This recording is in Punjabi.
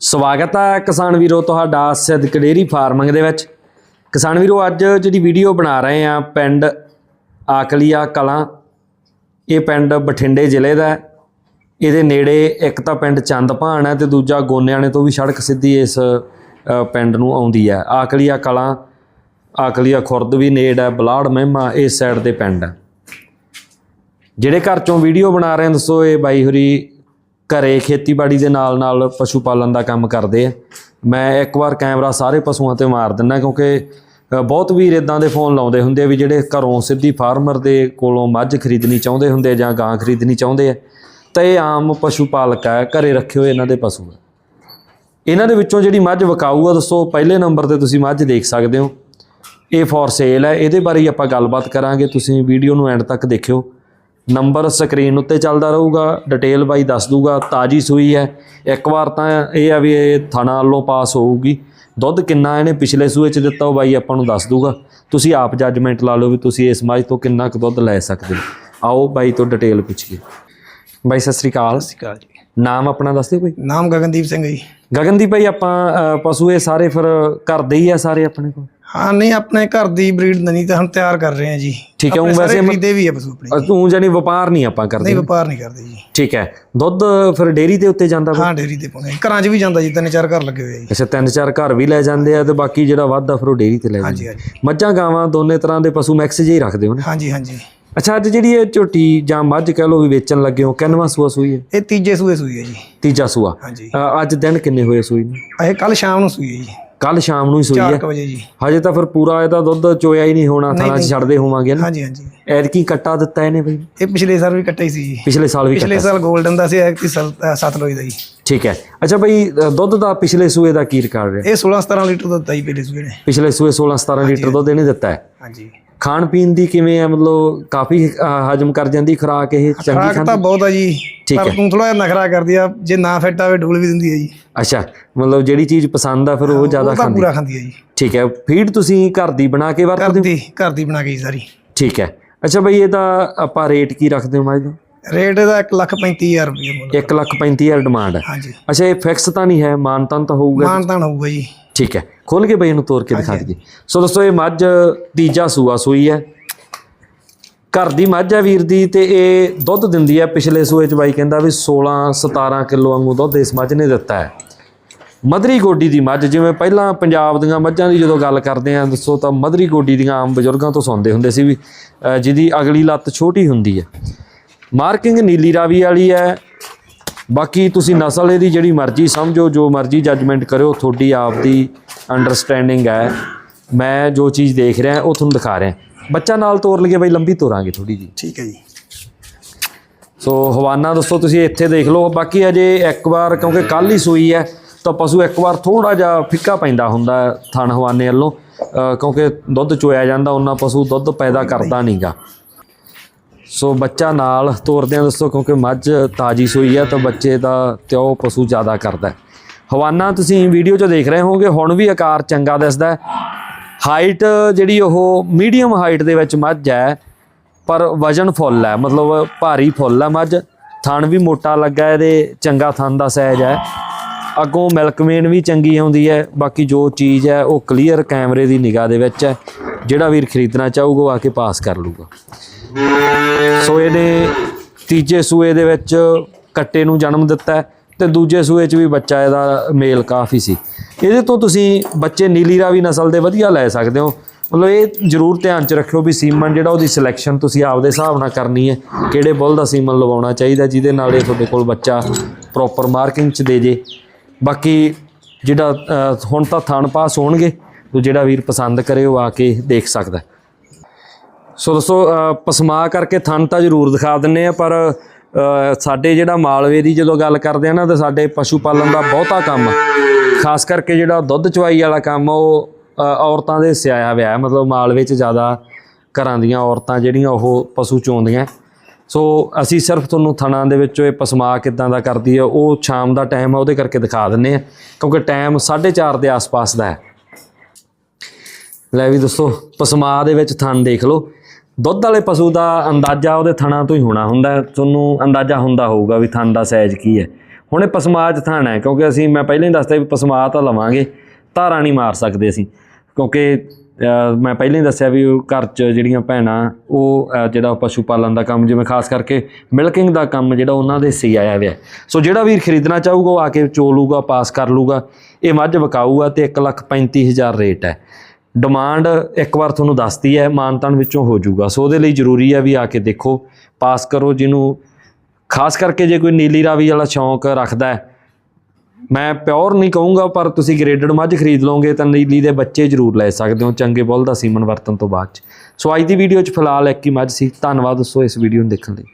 ਸਵਾਗਤ ਹੈ ਕਿਸਾਨ ਵੀਰੋ ਤੁਹਾਡਾ ਸਿੱਧਕ ਡੇਰੀ ਫਾਰਮਿੰਗ ਦੇ ਵਿੱਚ। ਕਿਸਾਨ ਵੀਰੋ, ਅੱਜ ਜਿਹੜੀ ਵੀਡੀਓ ਬਣਾ ਰਹੇ ਆ, ਪਿੰਡ ਆਕਲੀਆ ਕਲਾਂ। ਇਹ ਪਿੰਡ ਬਠਿੰਡੇ ਜ਼ਿਲ੍ਹੇ ਦਾ ਇਹਦੇ ਨੇੜੇ ਇੱਕ ਤਾਂ ਪਿੰਡ ਚੰਦਪਾਣ ਹੈ ਤੇ ਦੂਜਾ ਗੋਨਿਆਣੇ ਤੋਂ ਵੀ ਸੜਕ ਸਿੱਧੀ ਇਸ ਪਿੰਡ ਨੂੰ ਆਉਂਦੀ ਹੈ। ਆਕਲੀਆ ਕਲਾਂ, ਆਕਲੀਆ ਖੁਰਦ ਵੀ ਨੇੜ ਹੈ, ਬਲਾੜ ਮਹਿਮਾ ਇਸ ਸਾਈਡ ਦੇ ਪਿੰਡ। ਹੈ ਜਿਹੜੇ ਘਰ ਚੋਂ ਵੀਡੀਓ ਬਣਾ ਰਹੇ ਹਨ ਦੱਸੋ ਇਹ ਬਾਈ ਹੋਰੀ ਘਰੇ ਖੇਤੀਬਾੜੀ ਦੇ ਨਾਲ ਨਾਲ ਪਸ਼ੂ ਪਾਲਣ ਦਾ ਕੰਮ ਕਰਦੇ ਆ। ਮੈਂ ਇੱਕ ਵਾਰ ਕੈਮਰਾ ਸਾਰੇ ਪਸ਼ੂਆਂ ਤੇ ਮਾਰ ਦਿੰਦਾ ਕਿਉਂਕਿ ਬਹੁਤ ਵੀਰ ਇਦਾਂ ਦੇ ਫੋਨ ਲਾਉਂਦੇ ਹੁੰਦੇ ਆ ਵੀ ਜਿਹੜੇ ਘਰੋਂ ਸਿੱਧੀ ਫਾਰਮਰ ਦੇ ਕੋਲੋਂ ਮੱਝ ਖਰੀਦਣੀ ਚਾਹੁੰਦੇ ਹੁੰਦੇ ਜਾਂ ਗਾਂ ਖਰੀਦਣੀ ਚਾਹੁੰਦੇ ਆ। ਤਾਂ ਇਹ ਆਮ ਪਸ਼ੂ ਪਾਲਕ ਹੈ ਘਰੇ ਰੱਖੇ ਹੋਏ ਇਹਨਾਂ ਦੇ ਪਸ਼ੂ ਆ। ਇਹਨਾਂ ਦੇ ਵਿੱਚੋਂ ਜਿਹੜੀ ਮੱਝ ਵਿਕਾਊ ਆ, ਦੱਸੋ ਪਹਿਲੇ ਨੰਬਰ ਤੇ ਤੁਸੀਂ ਮੱਝ ਦੇਖ ਸਕਦੇ ਹੋ। ਇਹ ਫੋਰ ਸੇਲ ਹੈ ਇਹਦੇ ਬਾਰੇ ਆਪਾਂ ਗੱਲਬਾਤ ਕਰਾਂਗੇ, ਤੁਸੀਂ ਵੀਡੀਓ ਨੂੰ ਐਂਡ ਤੱਕ ਦੇਖਿਓ। ਨੰਬਰ ਸਕਰੀਨ ਉੱਤੇ ਚੱਲਦਾ ਰਹੂਗਾ ਡਿਟੇਲ ਬਾਈ ਦੱਸ ਦੂਗਾ ਤਾਜੀ ਸੂਈ ਹੈ। ਇੱਕ ਵਾਰ ਤਾਂ ਇਹ ਆ ਵੀ ਇਹ ਥਣਾ ਵੱਲੋਂ ਪਾਸ ਹੋਊਗੀ। ਦੁੱਧ ਕਿੰਨਾ ਇਹਨੇ ਪਿਛਲੇ ਸੂਏ ਚ ਦਿੱਤਾ ਉਹ ਬਾਈ ਆਪਾਂ ਨੂੰ ਦੱਸ ਦੂਗਾ। ਤੁਸੀਂ ਆਪ ਜੱਜਮੈਂਟ ਲਾ ਲਓ ਵੀ ਤੁਸੀਂ ਇਸ ਮੱਝ ਤੋਂ ਕਿੰਨਾ ਕੁ ਦੁੱਧ ਲੈ ਸਕਦੇ ਹੋ। ਆਓ ਬਾਈ ਤੋਂ ਡਿਟੇਲ ਪੁੱਛੀਏ। ਬਾਈ ਸਤਿ ਸ੍ਰੀ ਅਕਾਲ। ਸਿਕਾਲ ਜੀ। ਨਾਮ ਆਪਣਾ ਦੱਸ ਦਿਓ ਕੋਈ। ਨਾਮ ਗਗਨਦੀਪ ਸਿੰਘ ਹੈ ਜੀ। ਗਗਨਦੀਪ ਭਾਈ ਆਪਾਂ ਪਸ਼ੂ ਇਹ ਸਾਰੇ ਫਿਰ ਘਰ ਦੇ ਹੀ ਆ ਸਾਰੇ ਆਪਣੇ ਕੋਲ। ਹਾਂ ਨਹੀਂ ਆਪਣੇ ਘਰ ਦੀ ਬਰੀਡ ਨਹੀਂ ਤਾਂ ਹੁਣ ਤਿਆਰ ਕਰ ਰਹੇ ਹਾਂ ਜੀ। ਠੀਕ ਹੈ, ਊਂ ਵੈਸੇ ਸਾਰੇ ਮ- ਖਰੀਦੇ ਵੀ ਹੈ ਪਸ਼ੂ ਆਪਣੇ ਤੂੰ ਜਾਨੀ ਵਪਾਰ ਨਹੀਂ ਆਪਾਂ ਕਰਦੇ। ਨਹੀਂ ਵਪਾਰ ਨਹੀਂ ਕਰਦੇ ਜੀ। ਠੀਕ ਹੈ ਦੁੱਧ ਫਿਰ ਡੇਰੀ ਦੇ ਉੱਤੇ ਜਾਂਦਾ ਵਾ? ਹਾਂ ਡੇਰੀ ਤੇ ਪਾਉਂਦੇ। ਘਰਾਂ 'ਚ ਵੀ ਜਾਂਦਾ ਜੀ ਤਿੰਨ ਚਾਰ ਘਰ ਲੱਗੇ ਹੋਏ ਆ ਜੀ। ਅੱਛਾ ਤਿੰਨ ਚਾਰ ਘਰ ਵੀ ਲੈ ਜਾਂਦੇ ਆ ਤੇ ਬਾਕੀ ਜਿਹੜਾ ਵੱਧਦਾ ਫਿਰ ਉਹ ਡੇਰੀ ਤੇ ਲੈ ਜਾਂਦੇ ਹਾਂਜੀ ਹਾਂਜੀ। ਮੱਝਾਂ ਗਾਵਾਂ ਦੋਨੇ ਤਰ੍ਹਾਂ ਦੇ ਪਸ਼ੂ ਮੈਕਸ ਜਿਹੇ ਹੀ ਰੱਖਦੇ ਹੋ ਨਾ? ਹਾਂਜੀ ਹਾਂਜੀ। ਅੱਛਾ ਅੱਜ ਜਿਹੜੀ ਇਹ ਝੋਟੀ ਜਾਂ ਮੱਝ ਕਹਿ ਲੋ ਵੀ ਵੇਚਣ ਲੱਗੇ ਹੋ ਕਿੰਨਵਾਂ ਸੂਆ ਸੂਈ ਹੈ? ਇਹ ਤੀਜੇ ਸੂਏ ਸੂਈ ਹੈ ਜੀ। ਤੀਜਾ ਸੂਆ। ਹਾਂਜੀ। ਅ, ਅੱਜ ਦਿਨ ਕਿੰਨੇ ਹੋਏ ਸੂਈ ਨੂੰ? ਇਹ ਕੱਲ ਸ਼ਾਮ ਨੂੰ ਸੂਈ ਹੈ ਜੀ। ਕੱਲ ਸ਼ਾਮ ਨੂੰ ਹੀ ਸੂਈ 4 ਹੈ। ਵਜੇ ਜੀ। ਹਜੇ ਤਾਂ ਫਿਰ ਪੂਰਾ ਇਹਦਾ ਦੁੱਧ ਚੋਇਆ ਹੀ ਨਹੀਂ ਹੋਣਾ ਥਾਣਾ 'ਚ ਛੱਡਦੇ ਹੋਵਾਂਗੇ ਨਾ। ਹਾਂਜੀ ਹਾਂਜੀ। ਐਤਕੀ ਕੱਟਾ ਦਿੱਤਾ ਇਹਨੇ ਬਈ। ਇਹ ਪਿਛਲੇ ਸਾਲ ਵੀ ਕੱਟਾ ਹੀ ਸੀ ਜੀ। ਪਿਛਲੇ ਸਾਲ ਵੀ ਕੱਟਾ। ਪਿਛਲੇ ਸਾਲ 골ਡਨ ਦਾ ਸੀ ਐਕਟੀ ਸਤਲੋਈ ਦਾ ਜੀ। ਠੀਕ ਹੈ। ਅੱਛਾ ਬਈ ਦੁੱਧ ਦਾ ਪਿਛਲੇ ਸੂਏ ਦਾ ਕੀ ਰਿਕਾਰਡ ਰਿਹਾ? ਇਹ 16 17 ਲੀਟਰ ਦੁੱਧ ਆਈ ਪਹਿਲੇ ਸੂਏ ਨੇ। ਪਿਛਲੇ ਸੂਏ 16 17 ਲੀਟਰ ਦੁੱਧ ਇਹਨੇ ਦਿੱਤਾ ਹੈ। ਹਾਂਜੀ। ਖਾਣ ਪੀਣ ਦੀ ਕਿਵੇਂ ਹੈ ਮਤਲਬ ਕਾਫੀ ਹਜਮ ਕਰ ਜਾਂਦੀ ਖੁਰਾਕ ਇਹ ਚੰਗੀ ਖਰਾਕ ਤਾਂ ਬਹੁਤ ਆ ਜੀ। ਠੀਕ ਪਰ ਤੂੰ ਥੋੜਾ ਜਿਹਾ ਨਖਰਾ ਕਰਦੀ ਆ ਜੇ ਨਾ ਫਿੱਟ ਆਵੇ ਡੋਲ ਵੀ ਦਿੰਦੀ ਹੈ ਜੀ। ਅੱਛਾ ਮਤਲਬ ਜਿਹੜੀ ਚੀਜ਼ ਪਸੰਦ ਆ ਫਿਰ ਉਹ ਜ਼ਿਆਦਾ ਖਾਂਦੀ? ਪੂਰਾ ਖਾਂਦੀ ਹੈ ਜੀ। ਠੀਕ ਹੈ ਫੀਡ ਤੁਸੀਂ ਘਰ ਦੀ ਬਣਾ ਕੇ ਘਰ ਵਰਤਦੇ ਹੋ? ਦੀ ਘਰ ਦੀ ਬਣਾ ਕੇ ਜੀ ਸਾਰੀ। ਠੀਕ ਹੈ। ਅੱਛਾ ਬਈ ਇਹਦਾ ਆਪਾਂ ਰੇਟ ਕੀ ਰੱਖਦੇ ਹੋ ਮੱਝ ਦਾ? ਰੇਟ ਇਹਦਾ 135000 ਰੁਪਏ ਮੁੱਲ। 1 ਲੱਖ 35000 ਡਿਮਾਂਡ। ਹੈ ਹਾਂਜੀ। ਅੱਛਾ ਇਹ ਫਿਕਸ ਤਾਂ ਨਹੀਂ ਹੈ ਮਾਨਤਨ ਤਾਂ ਹੋਊਗਾ ਮਾਨਤਾਨ ਹੋਊਗਾ ਜੀ। ਠੀਕ ਹੈ। ਖੋਲ ਕੇ ਬਈ ਇਹਨੂੰ ਤੋੜ ਕੇ ਦਿਖਾ ਦਈਏ। ਸੋ ਦੋਸਤੋ ਇਹ ਮੱਝ ਤੀਜਾ ਸੂਆ ਸੂਈ ਹੈ। ਘਰ ਦੀ ਮੱਝ ਹੈ ਵੀਰ ਦੀ ਤੇ ਇਹ ਦੁੱਧ ਦਿੰਦੀ ਹੈ। ਪਿਛਲੇ ਸੂਏ ਚ ਬਾਈ ਕਹਿੰਦਾ ਵੀ 16 17 ਕਿਲੋ ਵਾਂਗੂ ਦੁੱਧ ਇਸ ਮੱਝ ਨੇ ਦਿੱਤਾ ਹੈ। ਮਧਰੀ ਗੋਡੀ ਦੀ ਮੱਝ ਜਿਵੇਂ ਪਹਿਲਾਂ ਪੰਜਾਬ ਦੀਆਂ ਮੱਝਾਂ ਦੀ ਜਦੋਂ ਗੱਲ ਕਰਦੇ ਆਂ ਦੱਸੋ ਤਾਂ ਮਧਰੀ ਗੋਡੀ ਦੀਆਂ ਆਮ ਬਜ਼ੁਰਗਾਂ ਤੋਂ ਸੁਣਦੇ ਹੁੰਦੇ ਸੀ ਵੀ ਜਿਹਦੀ ਅਗਲੀ ਲੱਤ ਛੋਟੀ ਹੁੰਦੀ ਹੈ। ਮਾਰਕਿੰਗ ਨੀਲੀ ਰਾਵੀ ਵਾਲੀ ਹੈ। ਬਾਕੀ ਤੁਸੀਂ ਨਸਲ ਇਹਦੀ ਜਿਹੜੀ ਮਰਜ਼ੀ ਸਮਝੋ ਜੋ ਮਰਜ਼ੀ ਜੱਜਮੈਂਟ ਕਰਿਓ ਤੁਹਾਡੀ ਆਪ ਦੀ ਅੰਡਰਸਟੈਂਡਿੰਗ ਹੈ। ਮੈਂ ਜੋ ਚੀਜ਼ ਦੇਖ ਰਿਹਾ ਉਹ ਤੁਹਾਨੂੰ ਦਿਖਾ ਰਿਹਾ। ਬੱਚਾ ਨਾਲ ਤੋਰ ਲਈਏ ਬਈ ਲੰਬੀ ਤੋਰਾਂਗੇ ਥੋੜੀ ਜੀ ਠੀਕ ਹੈ ਜੀ। ਸੋ ਹਵਾਨਾ ਦੋਸਤੋ ਤੁਸੀਂ ਇੱਥੇ ਦੇਖ ਲਓ। ਬਾਕੀ ਅਜੇ ਇੱਕ ਵਾਰ ਕਿਉਂਕਿ ਕੱਲ ਹੀ ਸੂਈ ਹੈ ਤਾਂ ਪਸ਼ੂ ਇੱਕ ਵਾਰ ਥੋੜਾ ਜਿਹਾ ਫਿੱਕਾ ਪੈਂਦਾ ਹੁੰਦਾ ਥਣ ਹਵਾਨੇ ਵੱਲੋਂ। ਕਿਉਂਕਿ ਦੁੱਧ ਚੋਇਆ ਜਾਂਦਾ ਉਹਨਾਂ ਪਸ਼ੂ ਦੁੱਧ ਪੈਦਾ ਕਰਦਾ ਨਹੀਂਗਾ ਸੋ ਬੱਚਾ ਨਾਲ ਤੋਰਦਿਆਂ ਦੱਸੋ ਕਿਉਂਕਿ ਮੱਝ ਤਾਜੀ ਸੂਈ ਹੈ, ਤਾਂ ਬੱਚੇ ਦਾ ਤਿਉ ਪਸ਼ੂ ਜ਼ਿਆਦਾ ਕਰਦਾ ਹਵਾਨਾ, ਤੁਸੀਂ ਵੀਡੀਓ 'ਚ ਦੇਖ ਰਹੇ ਹੋਗੇ ਹੁਣ ਵੀ ਆਕਾਰ ਚੰਗਾ ਦਿਸਦਾ ਹਾਈਟ ਜਿਹੜੀ ਉਹ ਮੀਡੀਅਮ ਹਾਈਟ ਦੇ ਵਿੱਚ ਮੱਝ ਹੈ, ਪਰ ਵਜਨ ਫੁੱਲ ਹੈ, ਮਤਲਬ ਭਾਰੀ ਫੁੱਲ ਹੈ ਮੱਝ। ਥਣ ਵੀ ਮੋਟਾ ਲੱਗਾ ਇਹਦੇ ਚੰਗਾ ਥਣ ਦਾ ਸਾਈਜ਼ ਹੈ। ਅੱਗੋਂ ਮਿਲਕਮੇਨ ਵੀ ਚੰਗੀ ਆਉਂਦੀ ਹੈ, ਬਾਕੀ ਜੋ ਚੀਜ਼ ਹੈ, ਉਹ ਕਲੀਅਰ ਕੈਮਰੇ ਦੀ ਨਿਗਾਹ ਦੇ ਵਿੱਚ ਹੈ। ਜਿਹੜਾ ਵੀਰ ਖਰੀਦਣਾ ਚਾਹੂਗਾ, ਉਹ ਆ ਕੇ ਪਾਸ ਕਰ ਲੂਗਾ ਸੋ ਇਹਨੇ ਤੀਜੇ ਸੂਏ ਦੇ ਵਿੱਚ ਕੱਟੇ ਨੂੰ ਜਨਮ ਦਿੱਤਾ ਹੈ ਤੇ ਦੂਜੇ ਸੂਏ 'ਚ ਵੀ ਬੱਚਾ ਇਹਦਾ ਮੇਲ ਕਾਫੀ ਸੀ। ਇਹਦੇ ਤੋਂ ਤੁਸੀਂ ਬੱਚੇ ਨੀਲੀ ਰਾਵੀ ਨਸਲ ਦੇ ਵਧੀਆ ਲੈ ਸਕਦੇ ਹੋ। ਮਤਲਬ ਇਹ ਜ਼ਰੂਰ ਧਿਆਨ 'ਚ ਰੱਖਿਓ ਵੀ ਸੀਮਨ ਜਿਹੜਾ ਉਹਦੀ ਸਿਲੈਕਸ਼ਨ ਤੁਸੀਂ ਆਪਦੇ ਹਿਸਾਬ ਨਾਲ ਕਰਨੀ ਹੈ, ਕਿਹੜੇ ਬੁੱਲ ਦਾ ਸੀਮਨ ਲਵਾਉਣਾ ਚਾਹੀਦਾ, ਜਿਹਦੇ ਨਾਲ ਇਹ ਤੁਹਾਡੇ ਕੋਲ ਬੱਚਾ ਪ੍ਰੋਪਰ ਮਾਰਕਿੰਗ 'ਚ ਦੇ ਜੇ। ਬਾਕੀ ਜਿਹੜਾ ਹੁਣ ਤਾਂ ਥਾਣ ਪਾਸ ਹੋਣਗੇ, ਤੋ ਜਿਹੜਾ ਵੀਰ ਪਸੰਦ ਕਰੇ ਉਹ ਆ ਕੇ ਦੇਖ ਸਕਦਾ ਸੋ ਦੋਸਤੋ ਪਸਮਾ ਕਰਕੇ ਥਣ ਤਾਂ ਜ਼ਰੂਰ ਦਿਖਾ ਦਿੰਨੇ ਆ, ਪਰ ਸਾਡੇ ਜਿਹੜਾ ਮਾਲਵੇ ਦੀ ਜਦੋਂ ਗੱਲ ਕਰਦੇ ਆ ਨਾ, ਤਾਂ ਸਾਡੇ ਪਸ਼ੂ ਪਾਲਣ ਦਾ ਬਹੁਤਾ ਕੰਮ ਖਾਸ ਕਰਕੇ ਜਿਹੜਾ ਦੁੱਧ ਚਵਾਈ ਵਾਲਾ ਕੰਮ ਉਹ ਔਰਤਾਂ ਦੇ ਸਿਆਇਆ ਹੋਇਆ ਮਤਲਬ ਮਾਲਵੇ 'ਚ ਜ਼ਿਆਦਾ ਘਰਾਂ ਦੀਆਂ ਔਰਤਾਂ ਜਿਹੜੀਆਂ, ਉਹ ਪਸ਼ੂ ਚੋਂਦੀਆਂ। ਸੋ ਅਸੀਂ ਸਿਰਫ ਤੁਹਾਨੂੰ ਥਣਾਂ ਦੇ ਵਿੱਚੋਂ ਇਹ ਪਸਮਾ ਕਿਦਾਂ ਦਾ ਕਰਦੀ ਹੈ ਉਹ ਸ਼ਾਮ ਦਾ ਟਾਈਮ ਆ, ਉਹਦੇ ਕਰਕੇ ਦਿਖਾ ਦਿੰਨੇ ਆ, ਕਿਉਂਕਿ ਟਾਈਮ 4:30 ਦੇ ਆਸ-ਪਾਸ ਦਾ ਹੈ। ਲੈ ਵੀ ਦੋਸਤੋ ਪਸਮਾ ਦੇ ਵਿੱਚ ਥਣ ਦੇਖ ਲਓ। ਦੁੱਧ ਵਾਲੇ ਪਸ਼ੂ ਦਾ ਅੰਦਾਜ਼ਾ ਉਹਦੇ ਥਣਾ ਤੋਂ ਹੀ ਹੋਣਾ ਹੁੰਦਾ ਤੁਹਾਨੂੰ ਅੰਦਾਜ਼ਾ ਹੁੰਦਾ ਹੋਊਗਾ ਵੀ ਥਣ ਦਾ ਸਾਈਜ਼ ਕੀ ਹੈ। ਹੁਣ ਇਹ ਪਸਮਾਜ ਥਣ ਹੈ, ਕਿਉਂਕਿ ਅਸੀਂ, ਮੈਂ ਪਹਿਲਾਂ ਹੀ ਦੱਸਦਾ ਵੀ ਪਸਮਾ ਤਾਂ ਲਵਾਂਗੇ, ਧਾਰਾਂ ਨਹੀਂ ਮਾਰ ਸਕਦੇ ਅਸੀਂ। ਕਿਉਂਕਿ ਮੈਂ ਪਹਿਲਾਂ ਹੀ ਦੱਸਿਆ ਵੀ ਘਰ 'ਚ ਜਿਹੜੀਆਂ ਭੈਣਾਂ, ਉਹ ਜਿਹੜਾ ਪਸ਼ੂ ਪਾਲਣ ਦਾ ਕੰਮ, ਜਿਵੇਂ ਖਾਸ ਕਰਕੇ ਮਿਲਕਿੰਗ ਦਾ ਕੰਮ ਜਿਹੜਾ ਉਹਨਾਂ ਦੇ ਸੀ ਆਇਆ ਹੋਇਆ ਸੋ ਜਿਹੜਾ ਵੀਰ ਖਰੀਦਣਾ ਚਾਹੂਗਾ, ਉਹ ਆ ਕੇ ਚੋਲੂਗਾ ਪਾਸ ਕਰ ਲੂਗਾ ਇਹ ਮੱਝ ਵਿਕਾਊਗਾ ਵਿਕਾਊ ਆ ਤੇ 135000 ਰੇਟ ਹੈ। ਡਿਮਾਂਡ ਇੱਕ ਵਾਰ ਤੁਹਾਨੂੰ ਦੱਸਤੀ ਹੈ, ਮਾਨਤਾਨ ਵਿੱਚੋਂ ਹੋ ਜਾਊਗਾ। ਸੋ ਉਹਦੇ ਲਈ ਜ਼ਰੂਰੀ ਹੈ ਵੀ ਆ ਕੇ ਦੇਖੋ, ਪਾਸ ਕਰੋ ਜਿਹਨੂੰ, ਖਾਸ ਕਰਕੇ ਜੇ ਕੋਈ ਨੀਲੀ ਰਾਵੀ ਵਾਲਾ ਸ਼ੌਂਕ ਰੱਖਦਾ ਹੈ। ਮੈਂ ਪਿਓਰ ਨਹੀਂ ਕਹੂੰਗਾ, ਪਰ ਤੁਸੀਂ ਗ੍ਰੇਡਡ ਮੱਝ ਖਰੀਦ ਲਓਗੇ ਤਾਂ ਨੀਲੀ ਦੇ ਬੱਚੇ ਜ਼ਰੂਰ ਲੈ ਸਕਦੇ ਹੋ, ਚੰਗੇ ਬੁੱਲ ਦਾ ਸੀਮਨ ਵਰਤਨ ਤੋਂ ਬਾਅਦ ਚ। ਸੋ ਅੱਜ ਦੀ ਵੀਡੀਓ 'ਚ ਫਿਲਹਾਲ ਇੱਕ ਹੀ ਮੱਝ ਸੀ। ਧੰਨਵਾਦ ਦੋਸਤੋ ਇਸ ਵੀਡੀਓ ਨੂੰ ਦੇਖਣ ਲਈ।